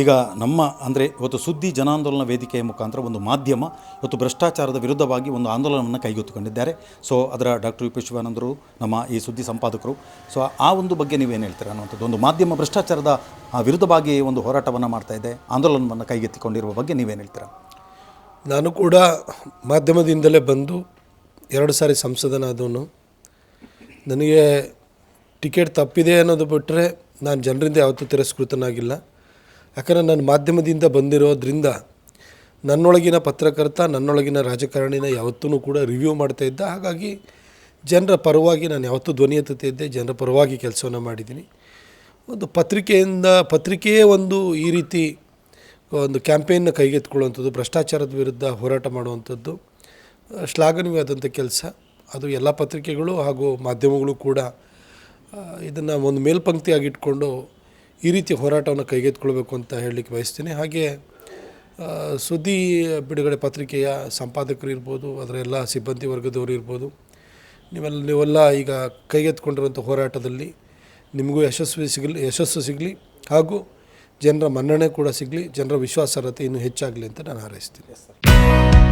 ಈಗ ನಮ್ಮ, ಅಂದರೆ ಇವತ್ತು ಸುದ್ದಿ ಜನಾಂದೋಲನ ವೇದಿಕೆಯ ಮುಖಾಂತರ ಒಂದು ಮಾಧ್ಯಮ ಇವತ್ತು ಭ್ರಷ್ಟಾಚಾರದ ವಿರುದ್ಧವಾಗಿ ಒಂದು ಆಂದೋಲನವನ್ನು ಕೈಗೆತ್ತಿಕೊಂಡಿದ್ದಾರೆ. ಸೊ ಅದರ ಡಾಕ್ಟರ್ ಯು ಪಿ. ಶಿವಾನಂದರು, ನಮ್ಮ ಈ ಸುದ್ದಿ ಸಂಪಾದಕರು. ಸೊ ಆ ಒಂದು ಬಗ್ಗೆ ನೀವೇನು ಹೇಳ್ತೀರಾ ಅನ್ನುವಂಥದ್ದು? ಒಂದು ಮಾಧ್ಯಮ ಭ್ರಷ್ಟಾಚಾರದ ವಿರುದ್ಧವಾಗಿ ಒಂದು ಹೋರಾಟವನ್ನು ಮಾಡ್ತಾ ಇದೆ, ಆಂದೋಲನವನ್ನು ಕೈಗೆತ್ತಿಕೊಂಡಿರುವ ಬಗ್ಗೆ ನೀವೇನು ಹೇಳ್ತೀರಾ? ನಾನು ಕೂಡ ಮಾಧ್ಯಮದಿಂದಲೇ ಬಂದು ಎರಡು ಸಾರಿ ಸಂಸದನಾದವನು. ನನಗೆ ಟಿಕೆಟ್ ತಪ್ಪಿದೆ ಅನ್ನೋದು ಬಿಟ್ಟರೆ ನಾನು ಜನರಿಂದ ಯಾವತ್ತೂ ತಿರಸ್ಕೃತನಾಗಿಲ್ಲ. ಯಾಕಂದರೆ ನಾನು ಮಾಧ್ಯಮದಿಂದ ಬಂದಿರೋದ್ರಿಂದ ನನ್ನೊಳಗಿನ ಪತ್ರಕರ್ತ, ನನ್ನೊಳಗಿನ ರಾಜಕಾರಣಿನ ಯಾವತ್ತೂ ಕೂಡ ರಿವ್ಯೂ ಮಾಡ್ತಾ ಇದ್ದ. ಹಾಗಾಗಿ ಜನರ ಪರವಾಗಿ ನಾನು ಯಾವತ್ತೂ ಧ್ವನಿ ಎತ್ತುತ್ತಾ ಇದ್ದೆ. ಜನರ ಪರವಾಗಿ ಕೆಲಸವನ್ನು ಮಾಡಿದ್ದೀನಿ. ಒಂದು ಪತ್ರಿಕೆಯಿಂದ, ಪತ್ರಿಕೆಯೇ ಒಂದು ಈ ರೀತಿ ಒಂದು ಕ್ಯಾಂಪೇನ್ನ ಕೈಗೆತ್ಕೊಳ್ಳುವಂಥದ್ದು ಭ್ರಷ್ಟಾಚಾರದ ವಿರುದ್ಧ ಹೋರಾಟ ಮಾಡುವಂಥದ್ದು, ಶ್ಲಾಘನೀಯವಾದಂಥ ಕೆಲಸ. ಅದು ಎಲ್ಲ ಪತ್ರಿಕೆಗಳು ಹಾಗೂ ಮಾಧ್ಯಮಗಳು ಕೂಡ ಇದನ್ನು ಒಂದು ಮೇಲ್ಪಂಕ್ತಿಯಾಗಿ ಇಟ್ಕೊಂಡು ಈ ರೀತಿ ಹೋರಾಟವನ್ನು ಕೈಗೆತ್ಕೊಳ್ಬೇಕು ಅಂತ ಹೇಳಲಿಕ್ಕೆ ಬಯಸ್ತೀನಿ. ಹಾಗೆ ಸುದ್ದಿ ಬಿಡುಗಡೆ ಪತ್ರಿಕೆಯ ಸಂಪಾದಕರು ಇರ್ಬೋದು, ಅದರ ಎಲ್ಲ ಸಿಬ್ಬಂದಿ ವರ್ಗದವರು ಇರ್ಬೋದು, ನೀವೆಲ್ಲ ನೀವೆಲ್ಲ ಈಗ ಕೈಗೆತ್ಕೊಂಡಿರುವಂಥ ಹೋರಾಟದಲ್ಲಿ ನಿಮಗೂ ಯಶಸ್ವಿ ಸಿಗಲಿ, ಯಶಸ್ಸು ಸಿಗಲಿ, ಹಾಗೂ ಜನರ ಮನ್ನಣೆ ಕೂಡ ಸಿಗಲಿ, ಜನರ ವಿಶ್ವಾಸಾರ್ಹತೆ ಇನ್ನೂ ಹೆಚ್ಚಾಗಲಿ ಅಂತ ನಾನು ಹಾರೈಸ್ತೀನಿ.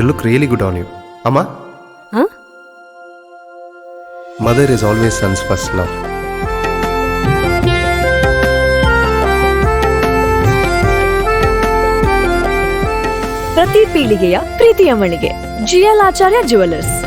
Look really good on you ಅಮ್ಮ ಹ? Mother is always son's first love ಪ್ರತಿ ಪೀಳಿಗೆಯ ಪ್ರೀತಿಯ ಮಳಿಗೆ. ಜಿಎಲ್ ಆಚಾರ್ಯ ಜುವೆಲ್ಲರ್ಸ್